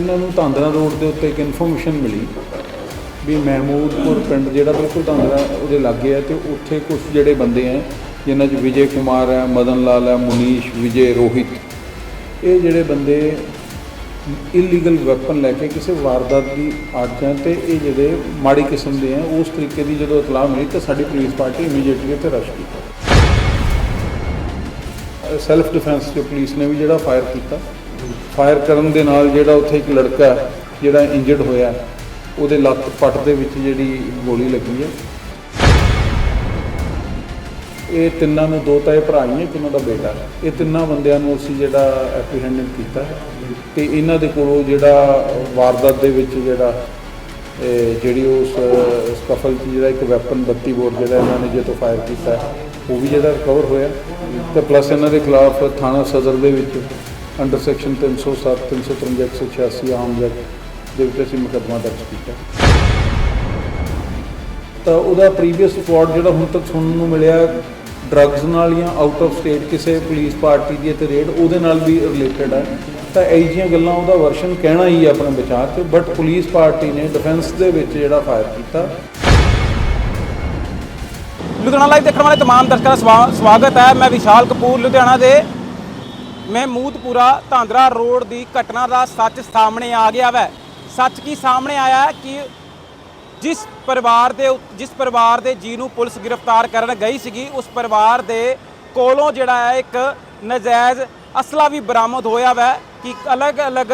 ਇਹਨਾਂ ਨੂੰ ਧਾਂਦਰਾ ਰੋਡ ਦੇ ਉੱਤੇ ਇੱਕ ਇਨਫੋਰਮੇਸ਼ਨ ਮਿਲੀ ਵੀ ਮਹਿਮੂਦਪੁਰ ਪਿੰਡ ਜਿਹੜਾ ਬਿਲਕੁਲ ਧਾਂਦਰਾ ਉਹਦੇ ਲਾਗੇ ਹੈ ਤੇ ਉੱਥੇ ਕੁਝ ਜਿਹੜੇ ਬੰਦੇ ਹੈ, ਜਿਨ੍ਹਾਂ 'ਚ ਵਿਜੇ ਕੁਮਾਰ ਹੈ, ਮਦਨ ਲਾਲ ਹੈ, ਮੁਨੀਸ਼, ਵਿਜੇ, ਰੋਹਿਤ, ਇਹ ਜਿਹੜੇ ਬੰਦੇ ਇਲੀਗਲ ਵੈਪਨ ਲੈ ਕੇ ਕਿਸੇ ਵਾਰਦਾਤ ਦੀ ਆੜਚਾਂ ਤੇ ਇਹ ਜਿਹੜੇ ਮਾੜੀ ਕਿਸਮ ਦੇ ਆ ਉਸ ਤਰੀਕੇ ਦੀ ਜਦੋਂ ਇਤਲਾਹ ਮਿਲੀ ਤਾਂ ਸਾਡੀ ਪੁਲਿਸ ਪਾਰਟੀ ਇਮੀਡੀਏਟਲੀ ਉੱਥੇ ਰਸ਼ ਕੀਤਾ। ਸੈਲਫ ਡਿਫੈਂਸ ਚ ਪੁਲਿਸ ਨੇ ਵੀ ਜਿਹੜਾ ਫਾਇਰ ਕੀਤਾ। ਫਾਇਰ ਕਰਨ ਦੇ ਨਾਲ ਜਿਹੜਾ ਉੱਥੇ ਇੱਕ ਲੜਕਾ ਜਿਹੜਾ ਇੰਜਰਡ ਹੋਇਆ, ਉਹਦੇ ਲੱਤ ਪੱਟ ਦੇ ਵਿੱਚ ਜਿਹੜੀ ਗੋਲੀ ਲੱਗੀ ਹੈ। ਇਹ ਤਿੰਨਾਂ ਨੂੰ ਦੋ ਤਾਂ ਇਹ ਭਰਾ ਹੀ ਹੈ ਇੱਕ ਉਹਨਾਂ ਦਾ ਬੇਟਾ। ਹੈ ਇਹ ਤਿੰਨਾਂ ਬੰਦਿਆਂ ਨੂੰ ਅਸੀਂ ਜਿਹੜਾ ਐਪਰੀਹੈਂਡ ਕੀਤਾ ਤੇ ਇਹਨਾਂ ਦੇ ਕੋਲੋਂ ਜਿਹੜਾ ਵਾਰਦਾਤ ਦੇ ਵਿੱਚ ਜਿਹੜਾ ਜਿਹੜੀ ਉਸ ਸਕਫਲ 'ਚ ਜਿਹੜਾ ਇੱਕ ਵੈਪਨ 32 ਬੋਰ ਜਿਹੜਾ ਇਹਨਾਂ ਨੇ ਜਦੋਂ ਫਾਇਰ ਕੀਤਾ ਉਹ ਵੀ ਜਿਹੜਾ ਰਿਕਵਰ ਹੋਇਆ। ਤੇ ਪਲੱਸ ਇਹਨਾਂ ਦੇ ਖਿਲਾਫ ਥਾਣਾ ਸਦਰ ਦੇ ਵਿੱਚ ਅੰਡਰ ਸੈਕਸ਼ਨ 307 353 186 ਆਮ ਜੈਕਟ ਦੇ ਵਿੱਚ ਅਸੀਂ ਮੁਕੱਦਮਾ ਦਰਜ ਕੀਤਾ। ਤਾਂ ਉਹਦਾ ਪ੍ਰੀਵੀਅਸ ਰਿਕਾਰਡ ਜਿਹੜਾ ਹੁਣ ਤੱਕ ਸੁਣਨ ਨੂੰ ਮਿਲਿਆ ਡਰੱਗਸ ਨਾਲ ਜਾਂ ਆਊਟ ਆਫ ਸਟੇਟ ਕਿਸੇ ਪੁਲਿਸ ਪਾਰਟੀ ਦੀ ਤੇ ਰੇਡ ਉਹਦੇ ਨਾਲ ਵੀ ਰਿਲੇਟਡ ਹੈ ਤਾਂ ਇਹ ਜਿਹੀਆਂ ਗੱਲਾਂ ਉਹਦਾ ਵਰਸ਼ਨ ਕਹਿਣਾ ਹੀ ਹੈ ਆਪਣੇ ਵਿਚਾਰ 'ਚ ਬਟ ਪੁਲਿਸ ਪਾਰਟੀ ਨੇ ਡਿਫੈਂਸ ਦੇ ਵਿੱਚ ਜਿਹੜਾ ਫਾਇਰ ਕੀਤਾ। ਲੁਧਿਆਣਾ ਲਾਈਵ ਦੇਖਣ ਵਾਲੇ ਤਮਾਮ ਦਰਸ਼ਕਾਂ ਦਾ ਸਵਾ- ਸਵਾਗਤ ਹੈ। ਮੈਂ ਵਿਸ਼ਾਲ ਕਪੂਰ, ਲੁਧਿਆਣਾ ਦੇ ਮਹਿਮੂਦਪੁਰਾ ਧਾਂਦਰਾ ਰੋਡ ਦੀ ਘਟਨਾ ਦਾ ਸੱਚ ਸਾਹਮਣੇ ਆ ਗਿਆ ਵੈ। ਸੱਚ ਕੀ ਸਾਹਮਣੇ ਆਇਆ ਕਿ ਜਿਸ ਪਰਿਵਾਰ ਦੇ ਉ- ਜਿਸ ਪਰਿਵਾਰ ਦੇ ਜੀ ਨੂੰ ਪੁਲਿਸ ਗ੍ਰਿਫਤਾਰ ਕਰਨ ਗਈ ਸੀਗੀ, ਉਸ ਪਰਿਵਾਰ ਦੇ ਕੋਲੋਂ ਜਿਹੜਾ ਹੈ ਇੱਕ ਨਜਾਇਜ਼ ਅਸਲਾ ਵੀ ਬਰਾਮਦ ਹੋਇਆ ਵੈ ਕਿ ਅਲੱਗ-ਅਲੱਗ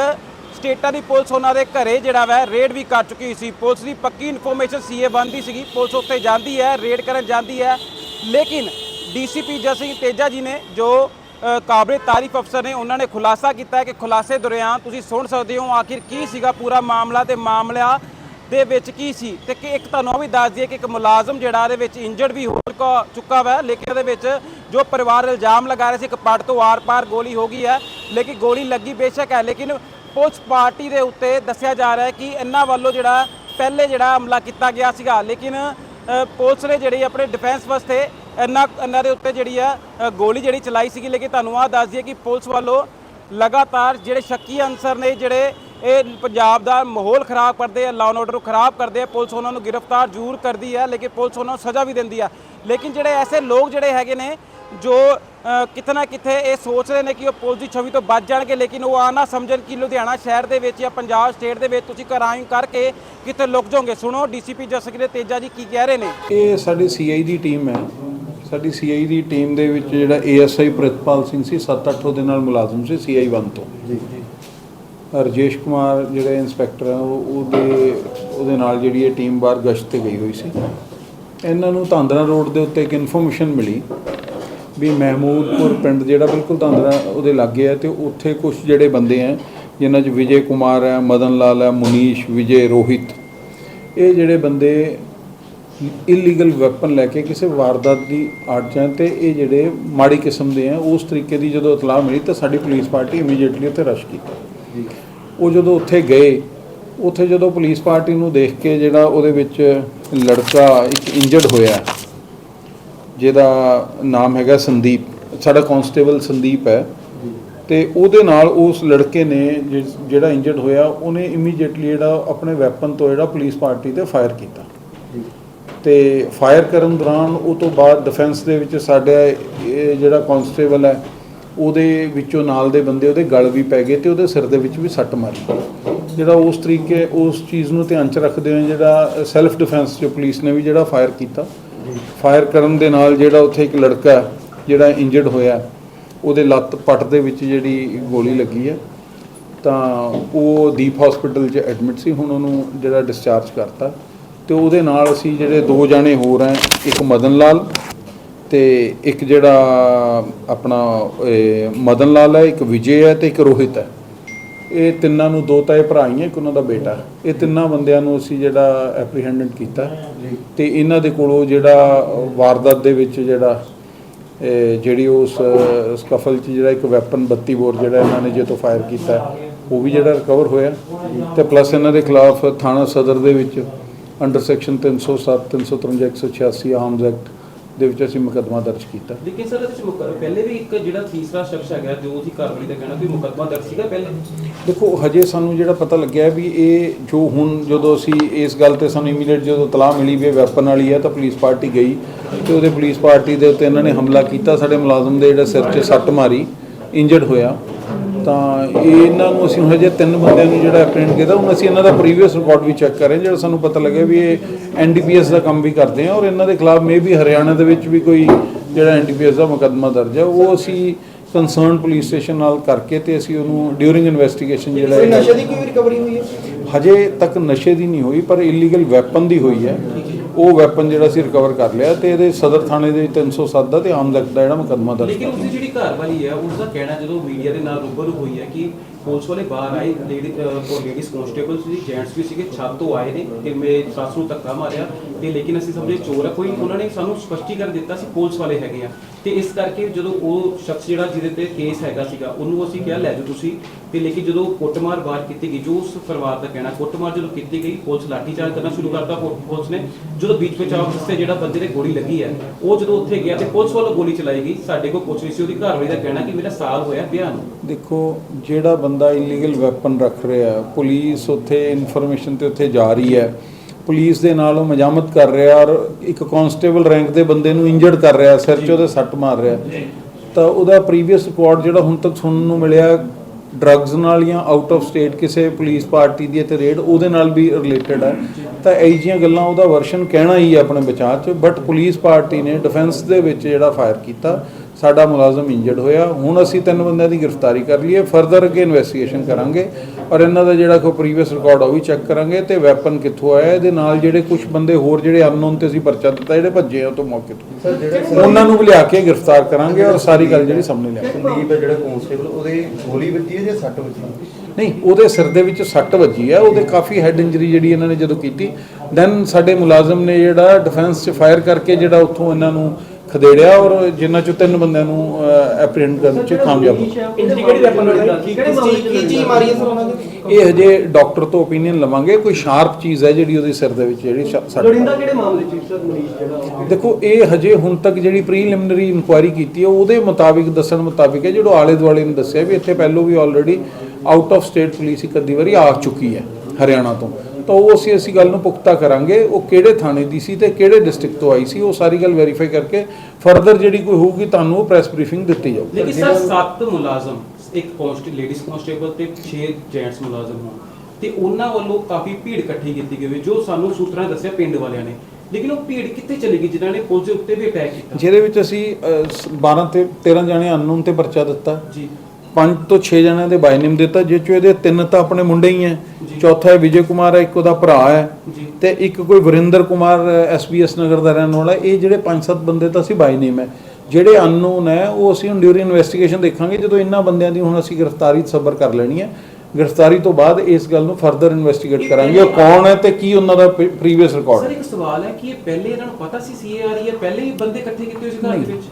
ਸਟੇਟਾਂ ਦੀ ਪੁਲਿਸ ਉਹਨਾਂ ਦੇ ਘਰੇ ਜਿਹੜਾ ਵੈ ਰੇਡ ਵੀ ਕਰ ਚੁੱਕੀ ਸੀ। ਪੁਲਿਸ ਦੀ ਪੱਕੀ ਇਨਫੋਰਮੇਸ਼ਨ ਸੀਏ ਬੰਦੀ ਸੀਗੀ, ਪੁਲਿਸ ਉੱਥੇ ਜਾਂਦੀ ਹੈ, ਰੇਡ ਕਰਨ ਜਾਂਦੀ ਹੈ। ਲੇਕਿਨ ਡੀਸੀਪੀ ਜਸ ਸਿੰਘ ਤੇਜਾ ਜੀ ਨੇ ਜੋ ਕਾਬਲੇ ਤਾਰੀਫ ਅਫਸਰ ਨੇ ਉਹਨਾਂ ਨੇ ਖੁਲਾਸਾ ਕੀਤਾ ਹੈ ਕਿ ਖੁਲਾਸੇ ਦੌਰਾਨ ਤੁਸੀਂ ਸੁਣ ਸਕਦੇ ਹੋ ਆਖਿਰ ਕੀ ਸੀਗਾ ਪੂਰਾ ਮਾਮਲਾ ਤੇ ਮਾਮਲਾ ਦੇ ਵਿੱਚ ਕੀ ਸੀ ਤੇ ਕਿ ਇੱਕ ਤੁਹਾਨੂੰ ਉਹ ਵੀ ਦੱਸ ਦਈਏ ਕਿ ਇੱਕ ਮੁਲਾਜ਼ਮ ਜਿਹੜਾ ਇਹਦੇ ਵਿੱਚ ਇੰਜਰਡ ਵੀ ਹੋ ਚੁੱਕਾ- ਚੁੱਕਾ ਵਾ, ਲੇਕਿਨ ਇਹਦੇ ਵਿੱਚ ਜੋ ਪਰਿਵਾਰ ਇਲਜ਼ਾਮ ਲਗਾ ਰਹੇ ਸੀ ਕਿ ਪੱਟ ਤੋਂ ਆਰ-ਪਾਰ ਗੋਲੀ ਹੋ ਗਈ ਹੈ, ਲੇਕਿਨ ਗੋਲੀ ਲੱਗੀ ਬੇਸ਼ੱਕ ਹੈ, ਲੇਕਿਨ ਪੁਲਿਸ ਪਾਰਟੀ ਦੇ ਉੱਤੇ ਦੱਸਿਆ ਜਾ ਰਿਹਾ ਹੈ ਕਿ ਇਹਨਾਂ ਵੱਲੋਂ ਜਿਹੜਾ ਪਹਿਲੇ ਜਿਹੜਾ ਹਮਲਾ ਕੀਤਾ ਗਿਆ ਸੀਗਾ, ਲੇਕਿਨ ਪੁਲਿਸ ਨੇ ਜਿਹੜੀ ਆਪਣੇ ਡਿਫੈਂਸ ਵਾਸਤੇ ਇਹਨਾਂ ਇਹਨਾਂ ਦੇ ਉੱਤੇ ਜਿਹੜੀ ਆ ਗੋਲੀ ਜਿਹੜੀ ਚਲਾਈ ਸੀਗੀ। ਲੇਕਿਨ ਤੁਹਾਨੂੰ ਆ ਦੱਸ ਦਈਏ ਕਿ ਪੁਲਿਸ ਵੱਲੋਂ ਲਗਾਤਾਰ ਜਿਹੜੇ ਸ਼ੱਕੀ ਅਨਸਰ ਨੇ ਜਿਹੜੇ ਇਹ ਪੰਜਾਬ ਦਾ ਮਾਹੌਲ ਖਰਾਬ ਕਰਦੇ ਆ ਲਾਅ ਆਰਡਰ ਨੂੰ ਖਰਾਬ ਕਰਦੇ ਆ ਪੁਲਿਸ ਉਹਨਾਂ ਨੂੰ ਗ੍ਰਿਫਤਾਰ ਜ਼ਰੂਰ ਕਰਦੀ ਹੈ ਲੇਕਿਨ ਪੁਲਿਸ ਉਹਨਾਂ ਨੂੰ ਸਜ਼ਾ ਵੀ ਦਿੰਦੀ ਆ। ਲੇਕਿਨ ਜਿਹੜੇ ਐਸੇ ਲੋਕ ਜਿਹੜੇ ਹੈਗੇ ਨੇ ਜੋ ਅ, ਕਿਤੇ ਨਾ ਕਿਤੇ ਇਹ ਸੋਚ ਰਹੇ ਨੇ ਕਿ ਉਹ ਪੁਲਿਸ ਦੀ ਛਵੀ ਤੋਂ ਬਚ ਜਾਣਗੇ ਲੇਕਿਨ ਉਹ ਆ ਨਾ ਸਮਝਣ ਕਿ ਲੁਧਿਆਣਾ ਸ਼ਹਿਰ ਦੇ ਵਿੱਚ ਜਾਂ ਪੰਜਾਬ ਸਟੇਟ ਦੇ ਵਿੱਚ ਤੁਸੀਂ ਕ੍ਰਾਈਮ ਕਰਕੇ ਕਿਤੇ ਲੁਕ ਜਾਓਗੇ। ਸੁਣੋ ਡੀਸੀਪੀ ਜਸਕੀਰ ਤੇਜਾ ਜੀ ਕੀ ਕਹਿ ਰਹੇ ਨੇ। ਇਹ ਸਾਡੀ ਸੀਆਈ ਦੀ ਟੀਮ ਹੈ। ਸਾਡੀ ਸੀਆਈ ਦੀ ਟੀਮ ਦੇ ਵਿੱਚ ਜਿਹੜਾ ਏਐਸਆਈ ਪ੍ਰਿਤਪਾਲ ਸਿੰਘ ਸੀ 7-8 ਉਹਦੇ ਨਾਲ ਮੁਲਾਜ਼ਮ ਸੀ ਸੀਆਈ 1 ਤੋਂ। ਜੀ ਰਜੇਸ਼ ਕੁਮਾਰ ਜਿਹੜੇ ਇੰਸਪੈਕਟਰ ਆ ਉਹ ਉਹਦੇ ਉਹਦੇ ਨਾਲ ਜਿਹੜੀ ਇਹ ਟੀਮ ਬਾਹਰ ਗਸ਼ਤ ਤੇ ਗਈ ਹੋਈ ਸੀ। ਇਹਨਾਂ ਨੂੰ ਧਾਂਦਰਾ ਰੋਡ ਦੇ ਉੱਤੇ ਇੱਕ ਇਨਫੋਰਮੇਸ਼ਨ ਮਿਲੀ ਵੀ ਮਹਿਮੂਦਪੁਰ ਪਿੰਡ ਜਿਹੜਾ ਬਿਲਕੁਲ ਧਾਂਦਰਾ ਉਹਦੇ ਲਾਗੇ ਹੈ ਤੇ ਉੱਥੇ ਕੁਝ ਜਿਹੜੇ ਬੰਦੇ ਹੈ ਜਿਨ੍ਹਾਂ 'ਚ ਵਿਜੇ ਕੁਮਾਰ ਹੈ ਮਦਨ ਲਾਲ ਹੈ ਮੁਨੀਸ਼ ਵਿਜੇ ਰੋਹਿਤ ਇਹ ਜਿਹੜੇ ਬੰਦੇ ਇਲੀਗਲ ਵੈਪਨ ਲੈ ਕੇ ਕਿਸੇ ਵਾਰਦਾਤ ਦੀ ਆੜਚਾਂ ਤੇ ਇਹ ਜਿਹੜੇ ਮਾੜੀ ਕਿਸਮ ਦੇ ਆ ਉਸ ਤਰੀਕੇ ਦੀ ਜਦੋਂ ਇਤਲਾਹ ਮਿਲੀ ਤਾਂ ਸਾਡੀ ਪੁਲਿਸ ਪਾਰਟੀ ਇਮੀਡੀਏਟਲੀ ਉੱਥੇ ਰਸ਼ ਕੀਤਾ। ਉਹ ਜਦੋਂ ਉੱਥੇ ਗਏ ਉੱਥੇ ਜਦੋਂ ਪੁਲਿਸ ਪਾਰਟੀ ਨੂੰ ਦੇਖ ਕੇ ਜਿਹੜਾ ਉਹਦੇ ਵਿੱਚ ਲੜਕਾ ਇੱਕ ਇੰਜਰਡ ਹੋਇਆ ਜਿਹਦਾ ਨਾਮ ਹੈਗਾ ਸੰਦੀਪ ਸਾਡਾ ਕਾਂਸਟੇਬਲ ਸੰਦੀਪ ਹੈ ਤੇ ਉਹਦੇ ਨਾਲ ਉਸ ਲੜਕੇ ਨੇ ਜਿਹੜਾ ਇੰਜਰਡ ਹੋਇਆ ਉਹਨੇ ਇਮੀਡੀਏਟਲੀ ਜਿਹੜਾ ਆਪਣੇ ਵੈਪਨ ਤੋਂ ਜਿਹੜਾ ਪੁਲਿਸ ਪਾਰਟੀ ਤੇ ਫਾਇਰ ਕੀਤਾ। ਤੇ ਫਾਇਰ ਕਰਨ ਦੌਰਾਨ ਉਹ ਤੋਂ ਬਾਅਦ ਡਿਫੈਂਸ ਦੇ ਵਿੱਚ ਸਾਡਾ ਇਹ ਜਿਹੜਾ ਕਾਂਸਟੇਬਲ ਹੈ, ਉਹਦੇ ਵਿੱਚੋਂ ਨਾਲ ਦੇ ਬੰਦੇ ਉਹਦੇ ਗਲ ਵੀ ਪੈ ਗਏ ਤੇ ਉਹਦੇ ਸਿਰ ਦੇ ਵਿੱਚ ਵੀ ਸੱਟ ਮਾਰੀ। ਜਿਹੜਾ ਉਸ ਤਰੀਕੇ, ਉਸ ਚੀਜ਼ ਨੂੰ ਧਿਆਨ ਚ ਰੱਖਦੇ ਹੋਏ ਜਿਹੜਾ ਸੈਲਫ ਡਿਫੈਂਸ ਚ ਪੁਲਿਸ ਨੇ ਵੀ ਜਿਹੜਾ ਫਾਇਰ ਕੀਤਾ ਫਾਇਰ ਕਰਨ ਦੇ ਨਾਲ ਜਿਹੜਾ ਉੱਥੇ ਇੱਕ ਲੜਕਾ ਜਿਹੜਾ ਇੰਜਰਡ ਹੋਇਆ ਉਹਦੇ ਲੱਤ ਪੱਟ ਦੇ ਵਿੱਚ ਜਿਹੜੀ ਗੋਲੀ ਲੱਗੀ ਹੈ, ਤਾਂ ਉਹ ਦੀਪ ਹਸਪੀਟਲ 'ਚ ਐਡਮਿਟ ਸੀ, ਹੁਣ ਉਹਨੂੰ ਜਿਹੜਾ ਡਿਸਚਾਰਜ ਕਰਤਾ। ਤੇ ਉਹਦੇ ਨਾਲ ਅਸੀਂ ਜਿਹੜੇ ਦੋ ਜਾਣੇ ਹੋਰ ਹੈ, ਇੱਕ ਮਦਨ ਲਾਲ ਤੇ ਇੱਕ ਜਿਹੜਾ ਆਪਣਾ ਮਦਨ ਲਾਲ ਹੈ, ਇੱਕ ਵਿਜੇ ਹੈ ਤੇ ਇੱਕ ਰੋਹਿਤ ਹੈ। ਇਹ ਤਿੰਨਾਂ ਨੂੰ ਦੋ ਤਾਏ ਭਰਾ ਹੀ ਹੈ, ਇੱਕ ਉਹਨਾਂ ਦਾ ਬੇਟਾ। ਇਹ ਤਿੰਨਾਂ ਬੰਦਿਆਂ ਨੂੰ ਅਸੀਂ ਜਿਹੜਾ ਐਪਰੀਹੈਂਡਡ ਕੀਤਾ। ਤੇ ਇਹਨਾਂ ਦੇ ਕੋਲੋਂ ਜਿਹੜਾ ਵਾਰਦਾਤ ਦੇ ਵਿੱਚ ਜਿਹੜਾ ਜਿਹੜੀ ਉਸ ਸਕਫਲ 'ਚ ਜਿਹੜਾ ਇੱਕ ਵੈਪਨ 32 ਬੋਰ ਜਿਹੜਾ ਇਹਨਾਂ ਨੇ ਜੇ ਫਾਇਰ ਕੀਤਾ, ਉਹ ਵੀ ਜਿਹੜਾ ਰਿਕਵਰ ਹੋਇਆ। ਤੇ ਪਲੱਸ ਇਹਨਾਂ ਦੇ ਖਿਲਾਫ ਥਾਣਾ ਸਦਰ ਦੇ ਵਿੱਚ ਅੰਡਰ ਸੈਕਸ਼ਨ 307 353 186 ਆਰਮਸ ਐਕਟ ਦੇ ਵਿੱਚ ਅਸੀਂ ਮੁਕੱਦਮਾ ਦਰਜ ਕੀਤਾ। ਲੇਕਿਨ ਸਰ ਮੁਕ- ਪਹਿਲੇ ਵੀ ਇੱਕ ਜਿਹੜਾ ਤੀਸਰਾ ਸ਼ਖਸ ਹੈਗਾ ਜੋ ਉਹਦੀ ਘਰਵਾਲੀ ਦਾ ਕਹਿਣਾ ਕਿ ਮੁਕੱਦਮਾ ਦਰਜ ਸੀਗਾ ਪਹਿਲੇ। ਦੇਖੋ ਹਜੇ ਸਾਨੂੰ ਜਿਹੜਾ ਪਤਾ ਲੱਗਿਆ ਵੀ ਇਹ ਜੋ ਹੁਣ ਜਦੋਂ ਅਸੀਂ ਇਸ ਗੱਲ ਤੇ ਸਾਨੂੰ ਇਮੀਡੀਏਟ ਜਦੋਂ ਤਲਾਹ ਮਿਲੀ ਵੀ ਵੈਪਨ ਵਾਲੀ ਹੈ ਤਾਂ ਪੁਲਿਸ ਪਾਰਟੀ ਗਈ ਤੇ ਉਹਦੇ ਪੁਲਿਸ ਪਾਰਟੀ ਦੇ ਉੱਤੇ ਇਹਨਾਂ ਨੇ ਹਮਲਾ ਕੀਤਾ। ਸਾਡੇ ਮੁਲਾਜ਼ਮ ਦੇ ਜਿਹੜਾ ਸਿਰ 'ਚ ਸੱਟ ਮਾਰੀ ਇੰਜਰਡ ਹੋਇਆ। ਤਾਂ ਇਹ ਇਹਨਾਂ ਨੂੰ ਅਸੀਂ ਹਜੇ ਤਿੰਨ ਬੰਦਿਆਂ ਨੂੰ ਜਿਹੜਾ ਐਪਰੀਹੈਂਡ ਕੀਤਾ ਹੁਣ ਅਸੀਂ ਇਹਨਾਂ ਦਾ ਪ੍ਰੀਵੀਅਸ ਰਿਕਾਰਡ ਵੀ ਚੈੱਕ ਕਰ ਰਹੇ ਹਾਂ ਜਿਹੜਾ ਸਾਨੂੰ ਪਤਾ ਲੱਗਿਆ ਵੀ ਇਹ ਐਨਡੀਪੀਐਸ ਦਾ ਕੰਮ ਵੀ ਕਰਦੇ ਆ ਔਰ ਇਹਨਾਂ ਦੇ ਖਿਲਾਫ ਮੇ ਵੀ ਹਰਿਆਣਾ ਦੇ ਵਿੱਚ ਵੀ ਕੋਈ ਜਿਹੜਾ ਐਨਡੀਪੀਐਸ ਦਾ ਮੁਕੱਦਮਾ ਦਰਜ ਹੈ ਉਹ ਅਸੀਂ ਕੰਸਰਨ ਪੁਲਿਸ ਸਟੇਸ਼ਨ ਨਾਲ ਕਰਕੇ ਤੇ ਅਸੀਂ ਉਹਨੂੰ ਡਿਊਰਿੰਗ ਇਨਵੈਸਟੀਗੇਸ਼ਨ ਜਿਹੜਾ ਹੈ ਨਸ਼ੇ ਦੀ ਕੋਈ ਰਿਕਵਰੀ ਹੋਈ ਹੈ? ਹਜੇ ਤੱਕ ਨਸ਼ੇ ਦੀ ਨਹੀਂ ਹੋਈ ਪਰ ਇਲੀਗਲ ਵੈਪਨ ਦੀ ਹੋਈ ਹੈ। ਉਹ ਵੈਪਨ ਜਿਹੜਾ ਅਸੀਂ ਰਿਕਵਰ ਕਰ ਲਿਆ ਤੇ ਇਹਦੇ ਸਦਰ ਥਾਣੇ ਦੇ ਵਿੱਚ 307 ਦਾ ਤੇ ਆਮ ਲਗਤ ਦਾ ਜਿਹੜਾ ਮੁਕੱਦਮਾ ਦਰਜ ਲੇਕਿਨ ਕਰ ਉਸਦੀ ਜਿਹੜੀ ਘਰਵਾਲੀ ਹੈ ਉਸ ਦਾ ਕਹਿਣਾ ਜਦੋਂ ਮੀਡੀਆ ਦੇ ਨਾਲ ਰੂਬਰੂ ਹੋਈ ਹੈ ਕਿ ਪੁਲਿਸ ਵਾਲੇ ਬਾਹਰ ਆਏ ਲੇਡੀ ਉਹ ਲੇਡੀਜ਼ ਕਨਸਟੇਬਲ ਸੀ ਜੈਂਟਸ ਵੀ ਸੀਗੇ ਛੱਤ ਤੋਂ ਆਏ ਨੇ ਕਿ ਮੇਰੇ ਸੱਸ ਨੂੰ ਧੱਕਾ ਮਾਰਿਆ। ਤੇ ਲੇਕਿਨ ਅਸੀਂ ਸਮਝੇ ਚੋਰ ਹੈ ਕੋਈ ਉਹਨਾਂ ਨੇ ਸਾਨੂੰ ਸਪਸ਼ਟੀਕਰਨ ਦਿੱਤਾ ਸੀ, ਪੁਲਿਸ ਵਾਲੇ ਹੈਗੇ ਆ। ਤੇ ਇਸ ਕਰਕੇ ਜਦੋਂ ਉਹ ਸ਼ਖਸ ਜਿਹੜਾ ਜਿਹਦੇ ਤੇ ਕੇਸ ਹੈਗਾ ਸੀਗਾ, ਉਹਨੂੰ ਅਸੀਂ ਕਿਹਾ, ਲੈ ਜਾਓ ਤੁਸੀਂ। ਤੇ ਲੇਕਿਨ ਜਦੋਂ ਕੁੱਟਮਾਰ ਬਾਹਰ ਕੀਤੀ ਗਈ, ਜੋ ਉਸ ਪਰਿਵਾਰ ਦਾ ਕਹਿਣਾ, ਕੁੱਟਮਾਰ ਜਦੋਂ ਕੀਤੀ ਗਈ, ਪੁਲਿਸ ਲਾਠੀਚਾਰਜ ਕਰਨਾ ਸ਼ੁਰੂ ਕਰਤਾ ਪੁਲਿਸ ਨੇ। ਜਦੋਂ ਵਿੱਚ ਵਿੱਚ ਆਪ ਤੇ ਜਿਹੜਾ ਬੰਦੇ ਦੇ ਗੋਲੀ ਲੱਗੀ ਹੈ ਉਹ ਜਦੋਂ ਉੱਥੇ ਗਿਆ ਤੇ ਪੁਲਿਸ ਵੱਲੋਂ ਗੋਲੀ ਚਲਾਈ ਗਈ, ਸਾਡੇ ਕੋਲ ਪੁੱਛ ਰਹੀ ਸੀ, ਉਹਦੀ ਘਰਵਾਲੀ ਦਾ ਕਹਿਣਾ ਕਿ ਮੇਰਾ ਸਾਲ ਹੋਇਆ ਵਿਆਹ ਨੂੰ। ਦੇਖੋ, ਜਿਹੜਾ ਬੰਦਾ ਇਲੀਗਲ ਵੈਪਨ ਰੱਖ ਰਿਹਾ, ਪੁਲਿਸ ਉੱਥੇ ਇਨਫੋਰਮੇਸ਼ਨ ਤੇ ਉੱਥੇ ਜਾ ਰਹੀ ਹੈ। ਪੁਲਿਸ ਦੇ ਨਾਲ ਉਹ ਮਜਾਮਤ ਕਰ ਰਿਹਾ ਔਰ ਇੱਕ ਕਾਂਸਟੇਬਲ ਰੈਂਕ ਦੇ ਬੰਦੇ ਨੂੰ ਇੰਜਰਡ ਕਰ ਰਿਹਾ ਸਿਰ 'ਚ ਉਹਦੇ ਸੱਟ ਮਾਰ ਰਿਹਾ। ਤਾਂ ਉਹਦਾ ਪ੍ਰੀਵੀਅਸ ਰਿਕਾਰਡ ਜਿਹੜਾ ਹੁਣ ਤੱਕ ਸੁਣਨ ਨੂੰ ਮਿਲਿਆ ਡਰੱਗਸ ਨਾਲ ਜਾਂ ਆਊਟ ਆਫ ਸਟੇਟ ਕਿਸੇ ਪੁਲਿਸ ਪਾਰਟੀ ਦੀ ਤੇ ਰੇਡ ਉਹਦੇ ਨਾਲ ਵੀ ਰਿਲੇਟਡ ਹੈ। ਤਾਂ ਇਹ ਜਿਹੀਆਂ ਗੱਲਾਂ ਉਹਦਾ ਵਰਸ਼ਨ ਕਹਿਣਾ ਹੀ ਹੈ ਆਪਣੇ ਬਚਾਅ 'ਚ ਬਟ ਪੁਲਿਸ ਪਾਰਟੀ ਨੇ ਡਿਫੈਂਸ ਦੇ ਵਿੱਚ ਜਿਹੜਾ ਫਾਇਰ ਕੀਤਾ ਸਾਡਾ ਮੁਲਾਜ਼ਮ ਇੰਜਰਡ ਹੋਇਆ ਹੁਣ ਅਸੀਂ ਤਿੰਨ ਬੰਦਿਆਂ ਦੀ ਗ੍ਰਿਫਤਾਰੀ ਕਰ ਲਈ ਹੈ ਫਰਦਰ ਅੱਗੇ ਇਨਵੈਸਟੀਗੇਸ਼ਨ ਕਰਾਂਗੇ ਔਰ ਇਹਨਾਂ ਦਾ ਜਿਹੜਾ ਕੋਈ ਪ੍ਰੀਵੀਅਸ ਰਿਕਾਰਡ ਉਹ ਵੀ ਚੈੱਕ ਕਰਾਂਗੇ ਤੇ ਵੈਪਨ ਕਿੱਥੋਂ ਆਇਆ ਇਹਦੇ ਨਾਲ ਜਿਹੜੇ ਕੁਝ ਬੰਦੇ ਹੋਰ ਜਿਹੜੇ ਅਨਨੋਨ ਤੇ ਅਸੀਂ ਪਰਚਾ ਦਿੱਤਾ ਜਿਹੜੇ ਭੱਜੇ ਆ ਤੋਂ ਮੌਕੇ ਤੋਂ ਉਹਨਾਂ ਨੂੰ ਵੀ ਲਿਆ ਕੇ ਗ੍ਰਿਫਤਾਰ ਕਰਾਂਗੇ ਔਰ ਸਾਰੀ ਗੱਲ ਜਿਹੜੀ ਸਾਹਮਣੇ ਲਿਆ ਸੰਦੀਪ ਜਿਹੜਾ ਕਨਸਟੇਬਲ ਉਹਦੇ ਗੋਲੀ ਵੱਜੀ ਹੈ ਜਾਂ ਸੱਟ ਵੱਜੀ? ਨਹੀਂ ਉਹਦੇ ਸਿਰ ਦੇ ਵਿੱਚ ਸੱਟ ਵੱਜੀ ਹੈ ਉਹਦੇ ਕਾਫੀ ਹੈਡ ਇੰਜਰੀ ਜਿਹੜੀ ਇਹਨਾਂ ਨੇ ਜਦੋਂ ਕੀਤੀ ਦੈਨ ਸਾਡੇ ਮੁਲਾਜ਼ਮ ਨੇ ਜਿਹੜਾ ਡਿਫੈਂਸ 'ਚ ਫਾਇਰ ਕਰਕੇ ਜਿਹੜਾ ਉੱਥੋਂ ਇਹਨਾਂ ਨੂੰ ਖਦੇੜਿਆ ਔਰ ਜਿਨ੍ਹਾਂ ਚੋਂ ਤਿੰਨ ਬੰਦਿਆਂ ਨੂੰ ਐਪਰੀਹੈਂਡ ਕਰਨ 'ਚ ਕਾਮਯਾਬ ਹੋਏ ਇੰਜਰੀ ਕਿਹੜੀ ਵੈਪਨ ਨਾਲ ਕੀ ਕੀ ਚੀਜ਼ ਮਾਰੀ ਹੈ ਸਰ ਉਹਨਾਂ ਦੇ? ਇਹ ਹਜੇ ਡਾਕਟਰ ਤੋਂ ਓਪੀਨੀਅਨ ਲਵਾਂਗੇ ਕੋਈ ਸ਼ਾਰਪ ਚੀਜ਼ ਹੈ ਜਿਹੜੀ ਉਹਦੇ ਸਿਰ ਦੇ ਵਿੱਚ ਜਿਹੜੀ ਲੋੜਿੰਦਾ ਕਿਹੜੇ ਮਾਮਲੇ ਚ ਸਰ ਮਰੀਜ਼ ਜਿਹੜਾ ਦੇਖੋ ਇਹ ਹਜੇ ਹੁਣ ਤੱਕ ਜਿਹੜੀ ਪ੍ਰੀਲਿਮਿਨਰੀ ਇਨਕੁਆਇਰੀ ਕੀਤੀ ਹੈ ਉਹਦੇ ਮੁਤਾਬਿਕ ਦੱਸਣ ਮੁਤਾਬਿਕ ਹੈ ਜਿਹੜਾ ਆਲੇ ਦੁਆਲੇ ਨੇ ਦੱਸਿਆ ਵੀ ਇੱਥੇ ਪਹਿਲੋਂ ਵੀ already out of state police ਇੱਕ ਅੱਧੀ ਵਾਰੀ ਆ ਚੁੱਕੀ ਹੈ ਹਰਿਆਣਾ ਤੋਂ। ਤਾਂ ਉਹ ਅਸੀਂ ਅਸੀਂ ਗੱਲ ਨੂੰ ਪੁਖਤਾ ਕਰਾਂਗੇ ਉਹ ਕਿਹੜੇ ਥਾਣੇ ਦੀ ਸੀ ਤੇ ਕਿਹੜੇ ਡਿਸਟ੍ਰਿਕਟ ਤੋਂ ਆਈ ਸੀ ਉਹ ਸਾਰੀ ਗੱਲ ਵੈਰੀਫਾਈ ਕਰਕੇ ਫਰਦਰ ਜਿਹੜੀ ਕੋਈ ਹੋਊਗੀ ਤੁਹਾਨੂੰ ਉਹ ਪ੍ਰੈਸ ਬਰੀਫਿੰਗ ਦਿੱਤੀ ਜਾਊਗੀ। ਲੇਕਿਨ ਸਰ ਸੱਤ ਮੁਲਾਜ਼ਮ ਇੱਕ ਕਨਸਟ ਲੇਡੀਜ਼ ਕਨਸਟੇਬਲ ਤੇ 6 ਜੈਂਟਸ ਮੁਲਾਜ਼ਮ ਹੋਣ। ਤੇ ਉਹਨਾਂ ਵੱਲੋਂ ਕਾਫੀ ਭੀੜ ਇਕੱਠੀ ਕੀਤੀ ਗਈ ਜੋ ਸਾਨੂੰ ਸੂਤਰਾਂ ਨੇ ਦੱਸਿਆ ਪਿੰਡ ਵਾਲਿਆਂ ਨੇ। ਲੇਕਿਨ ਉਹ ਭੀੜ ਕਿੱਥੇ ਚਲੀ ਗਈ ਜਿਨ੍ਹਾਂ ਨੇ ਪੁਲਿਸ ਦੇ ਉੱਤੇ ਵੀ ਅਟੈਕ ਕੀਤਾ? ਜਿਹਦੇ ਵਿੱਚ ਅਸੀਂ ਅਹ, ਸ- 12 ਤੇ 13 ਜਾਣੇ ਅਨਨੋਨ ਤੇ ਪਰਚਾ ਦਿੱਤਾ। ਜੀ। ਪੰਜ ਤੋਂ 6 ਜਣਿਆਂ ਦੇ ਬਾਈ ਨੇਮ ਦਿੱਤਾ ਜਿਸ ਚੋਂ ਇਹਦੇ ਤਿੰਨ ਤਾਂ ਆਪਣੇ ਮੁੰਡੇ ਹੀ ਹੈ। ਚੌਥਾ ਹੈ ਵਿਜੇ ਕੁਮਾਰ ਹੈ ਇੱਕ ਉਹਦਾ ਭਰਾ ਹੈ। ਤੇ ਇੱਕ ਕੋਈ ਵਰਿੰਦਰ ਕੁਮਾਰ ਐਸਬੀਐਸ ਨਗਰ ਦਾ ਰਹਿਣ ਵਾਲਾ ਇਹ ਜਿਹੜੇ ਪੰਜ ਸੱਤ ਬੰਦੇ ਤਾਂ ਅਸੀਂ ਬਾਈ ਨੇਮ ਹੈ। ਜਿਹੜੇ ਅਨਨੋਨ ਹੈ ਉਹ ਅਸੀਂ ਹੁਣ ਡਿਊਰਿੰਗ ਇਨਵੈਸਟੀਗੇਸ਼ਨ ਦੇਖਾਂਗੇ ਜਦੋਂ ਇਹਨਾਂ ਬੰਦਿਆਂ ਦੀ ਹੁਣ ਅਸੀਂ ਗ੍ਰਿਫਤਾਰੀ ਸਬਰ ਕਰ ਲੈਣੀ ਹੈ। ਗ੍ਰਿਫਤਾਰੀ ਤੋਂ ਬਾਅਦ ਇਸ ਗੱਲ ਨੂੰ ਫਰਦਰ ਇਨਵੈਸਟੀਗੇਟ ਕਰਾਂਗੇ। ਉਹ ਕੌਣ ਹੈ ਤੇ ਕੀ ਉਹਨਾਂ ਦਾ ਪ੍ਰੀਵੀਅਸ ਰਿਕਾਰਡ ਸਰ ਇੱਕ ਸਵਾਲ ਹੈ ਕਿ ਇਹ ਪਹਿਲੇ ਇਹਨਾਂ ਨੂੰ ਪਤਾ ਸੀ ਸੀਏ ਆ ਰਹੀ ਹੈ? ਪਹਿਲੇ ਹੀ ਬੰਦੇ ਇਕੱਠੇ ਕੀਤੇ ਹੋਏ ਸੀ ਘਰ ਦੇ ਵਿੱਚ?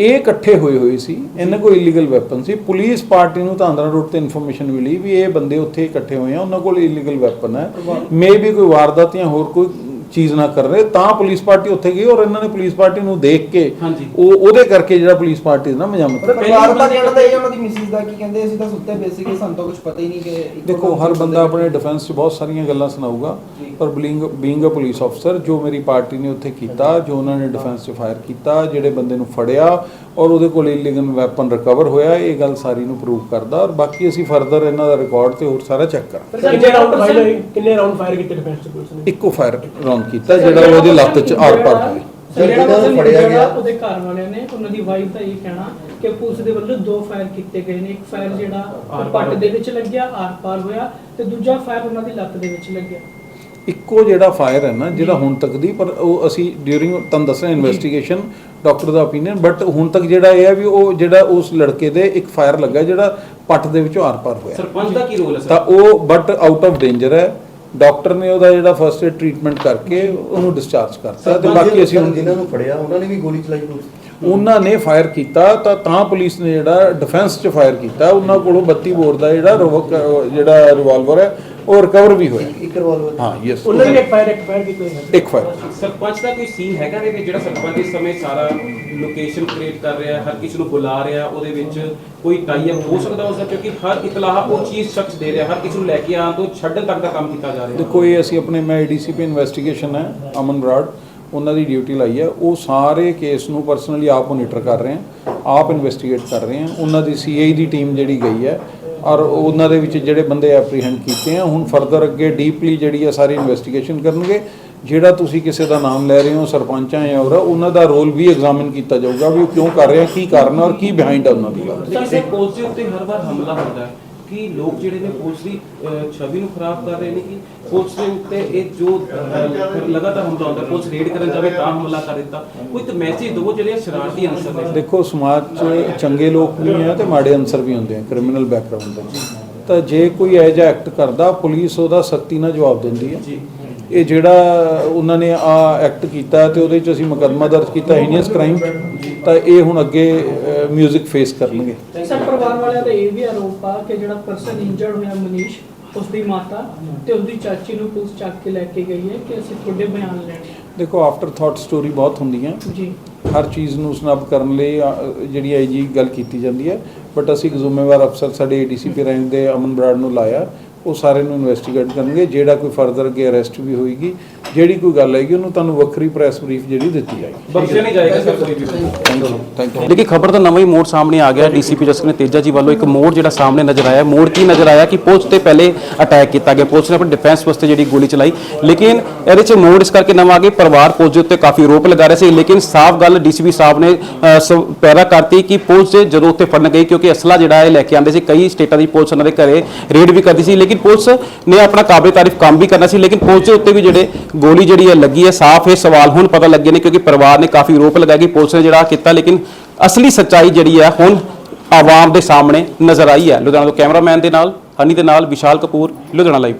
ਇਹ ਇਕੱਠੇ ਹੋਏ ਹੋਏ ਸੀ ਇਹਨਾਂ ਕੋਲ ਇਲੀਗਲ ਵੈਪਨ ਸੀ। ਪੁਲਿਸ ਪਾਰਟੀ ਨੂੰ ਤਾਂਦਰਾ ਰੋਡ ਤੇ ਇਨਫੋਰਮੇਸ਼ਨ ਮਿਲੀ ਵੀ ਇਹ ਬੰਦੇ ਉੱਥੇ ਇਕੱਠੇ ਹੋਏ ਆ ਉਹਨਾਂ ਕੋਲ ਇਲੀਗਲ ਵੈਪਨ ਹੈ। ਮੇ ਵੀ ਕੋਈ ਵਾਰਦਾਤ ਜਾਂ ਹੋਰ ਕੋਈ ਚੀਜ਼ ਨਾ ਕਰ ਰਹੇ ਤਾਂ ਪੁਲਿਸ ਪਾਰਟੀ ਉੱਥੇ ਗਈ ਔਰ ਇਹਨਾਂ ਨੇ ਪੁਲਿਸ ਪਾਰਟੀ ਨੂੰ ਦੇਖ ਕੇ ਉਹ ਉਹਦੇ ਕਰਕੇ ਜਿਹੜਾ ਪੁਲਿਸ ਪਾਰਟੀ ਦਾ ਨਾ ਮਜਾਮਤ ਪਰਿਵਾਰ ਦਾ ਤਾਂ ਇਹ ਉਹਨਾਂ ਦੀ ਮਿਸਿਸ ਦਾ ਕੀ ਕਹਿੰਦੇ ਅਸੀਂ ਤਾਂ ਸੁੱਤੇ ਪਏ ਸਾਨੂੰ ਤਾਂ ਕੁਝ ਪਤਾ ਹੀ ਨਹੀਂ ਕਿ ਦੇਖੋ ਹਰ ਬੰਦੇ ਆਪਣੇ ਡਿਫੈਂਸ 'ਚ ਬਹੁਤ ਸਾਰੀਆਂ ਗੱਲਾਂ ਸੁਣਾਊਗਾ ਪਰ ਬੀਇੰਗ ਬੀਇੰਗ ਅ ਪੁਲਿਸ ਅਫਸਰ ਜੋ ਮੇਰੀ ਪਾਰਟੀ ਨੇ ਉੱਥੇ ਕੀਤਾ ਜੋ ਉਹਨਾਂ ਨੇ ਡਿਫੈਂਸ 'ਚ ਫਾਇਰ ਕੀਤਾ ਜਿਹੜੇ ਬੰਦੇ ਨੂੰ ਫੜਿਆ ਔਰ ਉਹਦੇ ਕੋਲ ਇਲੀਗਲ ਵੈਪਨ ਰਿਕਵਰ ਹੋਇਆ ਇਹ ਗੱਲ ਸਾਰੀ ਨੂੰ ਪ੍ਰੂਵ ਕਰਦਾ ਔਰ ਬਾਕੀ ਅਸੀਂ ਫਰਦਰ ਇਹਨਾਂ ਦਾ ਰਿਕਾਰਡ ਤੇ ਹੋਰ ਸਾਰਾ ਚੈੱਕ ਕਰਾਂਗੇ। ਕਿੰਨੇ ਰਾਉਂਡ ਫਾਇਰ ਕੀਤੇ ਡਿਫੈਂਸ ਚ ਪੁਲਿਸ ਨੇ? ਇੱਕੋ ਫਾਇਰ ਰਾਉਂਡ ਕੀਤਾ ਜਿਹੜਾ ਉਹਦੀ ਲੱਤ 'ਚ ਆਰ ਪਾਰ ਸਰ, ਜਿਹੜਾ ਫੜਿਆ ਗਿਆ। ਉਹਦੇ ਘਰ ਵਾਲਿਆਂ ਨੇ ਉਹਨਾਂ ਦੀ ਵਾਈਫ ਦਾ ਇਹ ਕਹਿਣਾ ਕਿ ਪੁਲਿਸ ਦੇ ਵੱਲੋਂ ਦੋ ਫਾਇਰ ਕੀਤੇ ਗਏ ਨੇ। ਇੱਕ ਫਾਇਰ ਜਿਹੜਾ ਆਰ ਪਾਰ ਪੱਟ ਦੇ ਵਿੱਚ ਲੱਗਿਆ ਆਰ ਪਾਰ ਹੋਇਆ ਤੇ ਦੂਜਾ ਫਾਇਰ ਉਹਨਾਂ ਦੀ ਲੱਤ ਦੇ ਵਿੱਚ ਲੱਗਿਆ। ਇੱਕੋ ਜਿਹੜਾ ਫਾਇਰ ਹੈ ਨਾ ਜਿਹੜਾ ਹੁਣ ਤੱਕ ਦੀ ਪਰ ਉਹ ਅਸੀਂ ਡਿਊਰਿੰਗ ਤੁਹਾਨੂੰ ਦੱਸਣਾ ਇਨਵੈਸਟੀਗੇਸ਼ਨ ਡਾਕਟਰ ਦਾ ਓਪੀਨੀਅਨ ਬਟ ਹੁਣ ਤੱਕ ਜਿਹੜਾ ਇਹ ਹੈ ਵੀ ਉਹ ਜਿਹੜਾ ਉਸ ਲੜਕੇ ਦੇ ਇੱਕ ਫਾਇਰ ਲੱਗਾ ਜਿਹੜਾ ਪੱਟ ਦੇ ਵਿੱਚੋਂ ਆਰ-ਪਾਰ ਹੋਇਆ। ਸਰਪੰਚ ਦਾ ਕੀ ਰੋਲ ਹੈ ਤਾਂ ਉਹ ਬਟ ਆਊਟ ਆਫ ਡੇਂਜਰ ਹੈ। ਡਾਕਟਰ ਨੇ ਉਹਦਾ ਜਿਹੜਾ ਫਰਸਟ ਏਡ ਟ੍ਰੀਟਮੈਂਟ ਕਰਕੇ ਉਹਨੂੰ ਡਿਸਚਾਰਜ ਕਰਤਾ ਤੇ ਬਾਕੀ ਅਸੀਂ ਹੁਣ ਜਿਨ੍ਹਾਂ ਨੂੰ ਫੜਿਆ ਉਹਨਾਂ ਨੇ ਵੀ ਗੋਲੀ ਚਲਾਈ ਪੁਲਿਸ ਉਹਨਾਂ ਨੇ ਫਾਇਰ ਕੀਤਾ ਤਾਂ ਤਾਂ ਪੁਲਿਸ ਨੇ ਜਿਹੜਾ ਡਿਫੈਂਸ 'ਚ ਫਾਇਰ ਕੀਤਾ ਉਹਨਾਂ ਕੋਲੋਂ 32 ਬੋਰ ਦਾ ਜਿਹੜਾ ਰਿਵਾਲਵਰ ਹੈ ਉਹ ਰਿਕਵਰ ਵੀ ਹੋਇਆ। ਇੱਕ ਰਿਵਾਲਵਰ ਹਾਂ ਯੈਸ ਉਹਨਾਂ ਨੇ ਇੱਕ ਫਾਇਰ ਇੱਕ ਫਾਇਰ ਕੀਤੇ ਹੋਏ ਇੱਕ ਫਾਇਰ ਸਰਪੰਚ ਦਾ ਕੋਈ ਸੀਨ ਹੈਗਾ ਨੇ ਕਿ ਜਿਹੜਾ ਸਰਪੰਚ ਇਸ ਸਮੇਂ ਸਾਰਾ ਲੋਕੇਸ਼ਨ ਕ੍ਰੀਏਟ ਕਰ ਰਿਹਾ ਹੈ, ਹਰ ਕਿਸੇ ਨੂੰ ਬੁਲਾ ਰਿਹਾ ਉਹਦੇ ਵਿੱਚ ਕੋਈ ਟਾਈ ਅਪ ਹੋ ਸਕਦਾ ਉਸ ਦਾ? ਕਿਉਂਕਿ ਹਰ ਇਤਲਾਹ ਉਹ ਚੀਜ਼ ਸ਼ਖਸ ਦੇ ਰਿਹਾ ਹਰ ਕਿਸੇ ਨੂੰ ਲੈ ਕੇ ਆਉਣ ਤੋਂ ਛੱਡਣ ਤੱਕ ਦਾ ਕੰਮ ਕੀਤਾ ਜਾ ਰਿਹਾ। ਦੇਖੋ ਇਹ ਅਸੀਂ ਆਪਣੇ ਮੈਂ ਏਡੀਸੀਪੀ ਇਨਵੈਸਟੀਗੇਸ਼ਨ ਹੈ ਅਮਨ ਬਰਾੜ ਉਹਨਾਂ ਦੀ ਡਿਊਟੀ ਲਾਈ ਹੈ। ਉਹ ਸਾਰੇ ਕੇਸ ਨੂੰ ਪਰਸਨਲੀ ਆਪ ਮੋਨੀਟਰ ਕਰ ਰਹੇ ਹਨ ਆਪ ਇਨਵੈਸਟੀਗੇਟ ਕਰ ਰਹੇ ਹਨ ਉਹਨਾਂ ਦੀ ਸੀਆਈ ਦੀ ਟੀਮ ਜਿਹੜੀ ਗਈ ਹੈ ਔਰ ਉਹਨਾਂ ਦੇ ਵਿੱਚ ਜਿਹੜੇ ਬੰਦੇ ਐਪਰੀਹੈਂਡ ਕੀਤੇ ਆ, ਹੁਣ ਫਰਦਰ ਅੱਗੇ ਡੀਪਲੀ ਜਿਹੜੀ ਆ ਸਾਰੀ ਇਨਵੈਸਟੀਗੇਸ਼ਨ ਕਰਨਗੇ। ਜਿਹੜਾ ਤੁਸੀਂ ਕਿਸੇ ਦਾ ਨਾਮ ਲੈ ਰਹੇ ਹੋ, ਸਰਪੰਚਾਂ ਜਾਂ ਹੋਰ ਉਹਨਾਂ ਦਾ ਰੋਲ ਵੀ ਐਗਜ਼ਾਮਿਨ ਕੀਤਾ ਜਾਊਗਾ ਵੀ ਉਹ ਕਿਉਂ ਕਰ ਰਿਹਾ ਕੀ ਕਾਰਨ ਔਰ ਕੀ ਬਿਹਾਈਂਡ ਆ ਉਹਨਾਂ ਦੀ ਗੱਲ। ਸਰ ਪੁਲਿਸ ਦੇ ਉੱਤੇ ਹਰ ਵਾਰ ਹਮਲਾ ਹੁੰਦਾ ਹੈ। ਕਿ ਲੋਕ ਜਿਹੜੇ ਨੇ ਪੁਲਿਸ ਦੀ ਛਵੀ ਨੂੰ ਖਰਾਬ ਕਰ ਰਹੇ ਨੇ ਕਿ ਪੁਲਿਸ ਦੇ ਉੱਤੇ ਇਹ ਜੋ ਲਗਾਤਾਰ ਹਮਲਾ ਹੁੰਦਾ ਪੁਲਿਸ ਰੇਡ ਕਰਨ ਜਾਵੇ ਤਾਂ ਹਮਲਾ ਕਰ ਦਿੱਤਾ। ਕੋਈ ਤਾਂ ਮੈਸੇਜ ਦਿਓ ਜਿਹੜੇ ਸ਼ਰਾਰਤੀ ਅਨਸਰ ਨੇ। ਦੇਖੋ ਸਮਾਜ 'ਚ ਚੰਗੇ ਲੋਕ ਵੀ ਆ ਤੇ ਮਾੜੇ ਅਨਸਰ ਵੀ ਹੁੰਦੇ ਆ ਕ੍ਰਿਮੀਨਲ ਬੈਕਗ੍ਰਾਉਂਡ ਦੇ। ਤਾਂ ਜੇ ਕੋਈ ਇਹੋ ਜਿਹਾ ਐਕਟ ਕਰਦਾ ਪੁਲਿਸ ਉਹਦਾ ਸਖਤੀ ਨਾਲ ਜਵਾਬ ਦਿੰਦੀ ਹੈ ਇਹ ਜਿਹੜਾ ਉਹਨਾਂ ਨੇ ਆ ਐਕਟ ਕੀਤਾ ਤੇ ਉਹਦੇ 'ਚ ਅਸੀਂ ਮੁਕੱਦਮਾ ਦਰਜ ਕੀਤਾ ਹੀਨੀਅਸ ਕ੍ਰਾਈਮ ਤਾਂ ਇਹ ਹੁਣ ਅੱਗੇ ਮਿਊਜ਼ਿਕ ਫੇਸ ਕਰਨਗੇ। ਪਰਿਵਾਰ ਵਾਲਿਆਂ ਦਾ ਇਹ ਵੀ ਆਰੋਪ ਆ ਕਿ ਜਿਹੜਾ ਪਰਸਨ ਇੰਜਰਡ ਹੋਇਆ ਮਨੀਸ਼ ਉਸ ਦੀ ਮਾਤਾ ਤੇ ਉਸ ਦੀ ਚਾਚੀ ਨੂੰ ਪੁਲਿਸ ਚੱਕ ਕੇ ਲੈ ਕੇ ਗਈ ਹੈ ਕਿ ਅਸੀਂ ਤੁਹਾਡੇ ਬਿਆਨ ਲੈਣੇ ਦੇਖੋ ਆਫਟਰ ਥਾਟ ਸਟੋਰੀ ਬਹੁਤ ਹੁੰਦੀਆਂ। ਜੀ। ਹਰ ਚੀਜ਼ ਨੂੰ ਸਨਬ ਕਰਨ ਲਈ ਅ, ਜਿਹੜੀ ਹੈ ਜੀ ਗੱਲ ਕੀਤੀ ਜਾਂਦੀ ਹੈ। ਬਟ ਅਸੀਂ ਇੱਕ ਜ਼ਿੰਮੇਵਾਰ ਅਫਸਰ ਸਾਡੇ ਏਡੀਸੀਪੀ ਰੈਂਕ ਦੇ ਅਮਨ ਬਰਾੜ ਨੂੰ ਲਾਇਆ। ਉਹ ਸਾਰੇ ਨੂੰ ਇਨਵੈਸਟੀਗੇਟ ਕਰਨਗੇ। ਜਿਹੜਾ ਕੋਈ ਫਰਦਰ ਅੱਗੇ ਅਰੈਸਟ ਵੀ ਹੋਏਗੀ ਜਿਹੜੀ ਕੋਈ ਗੱਲ ਆਏਗੀ ਉਹਨੂੰ ਤੁਹਾਨੂੰ ਵੱਖਰੀ ਪ੍ਰੈਸ ਬਰੀਫ ਜਿਹੜੀ ਦਿੱਤੀ ਜਾਏਗੀ। ਬਖਸ਼ਿਆ ਨਹੀਂ ਜਾਏਗਾ ਸਰ ਕੋਈ ਵੀ। ਥੈਂਕ ਯੂ ਥੈਂਕ ਯੂ ਲੇਕਿਨ ਖਬਰ ਦਾ ਨਵਾਂ ਹੀ ਮੋੜ ਸਾਹਮਣੇ ਆ ਗਿਆ ਡੀਸੀਪੀ ਜਸਕਰ ਨੇ ਤੇਜਾ ਜੀ ਵੱਲੋਂ ਇੱਕ ਮੋੜ ਜਿਹੜਾ ਸਾਹਮਣੇ ਨਜ਼ਰ ਆਇਆ ਮੋੜ ਕੀ ਨਜ਼ਰ ਆਇਆ ਕਿ ਪੁਲਿਸ ਤੇ ਪਹਿਲੇ ਅਟੈਕ ਕੀਤਾ ਗਿਆ। ਪੁਲਿਸ ਨੇ ਆਪਣੀ ਡਿਫੈਂਸ ਵਾਸਤੇ ਜਿਹੜੀ ਗੋਲੀ ਚਲਾਈ ਲੇਕਿਨ ਇਹਦੇ 'ਚ ਮੋੜ ਇਸ ਕਰਕੇ ਨਵਾਂ ਆ ਗਿਆ ਪਰਿਵਾਰ ਪੁਲਿਸ ਦੇ ਉੱਤੇ ਕਾਫੀ ਆਰੋਪ ਲਗਾ ਰਹੇ ਸੀ। ਲੇਕਿਨ ਸਾਫ਼ ਗੱਲ ਡੀਸੀਪੀ ਸਾਹਿਬ ਨੇ ਪੈਰਾ ਕਰਤੀ ਕਿ ਪੁਲਿਸ ਦੇ ਜਦੋਂ ਉੱਤੇ ਫੜਨ ਗਈ ਕਿਉਂਕਿ ਅਸਲਾ ਜਿਹੜਾ ਇਹ ਲੈ ਕੇ ਆਉਂਦੇ ਸੀ ਕਈ ਸਟੇਟਾਂ ਦੀ ਪੁਲਿਸ ਉਹਨਾਂ ਦੇ ਘਰੇ ਰੇਡ ਵੀ ਕਰਦੀ ਸੀ। ਲੇਕਿਨ ਪੁਲਿਸ ਨੇ ਆਪਣਾ ਕਾਬਲੇ ਤਾਰੀਫ ਕੰਮ ਵੀ ਕਰਨਾ ਸੀ। ਲੇਕਿਨ ਪੁਲਿਸ ਦੇ ਉੱਤੇ ਵੀ ਜਿਹੜੇ ਗੋਲੀ ਜਿਹੜੀ ਹੈ ਲੱਗੀ ਹੈ, ਸਾਫ਼ ਇਹ ਸਵਾਲ ਹੁਣ ਪਤਾ ਲੱਗੇ ਨੇ ਕਿਉਂਕਿ ਪਰਿਵਾਰ ਨੇ ਕਾਫੀ ਆਰੋਪ ਲਗਾਇਆ ਕਿ ਪੁਲਿਸ ਨੇ ਜਿਹੜਾ ਕੀਤਾ, ਲੇਕਿਨ ਅਸਲੀ ਸੱਚਾਈ ਜਿਹੜੀ ਹੈ ਹੁਣ ਆਵਾਮ ਦੇ ਸਾਹਮਣੇ ਨਜ਼ਰ ਆਈ ਹੈ। ਲੁਧਿਆਣਾ ਤੋਂ ਕੈਮਰਾਮੈਨ ਦੇ ਨਾਲ, ਹਨੀ ਦੇ ਨਾਲ, ਵਿਸ਼ਾਲ ਕਪੂਰ, ਲੁਧਿਆਣਾ ਲਾਈਵ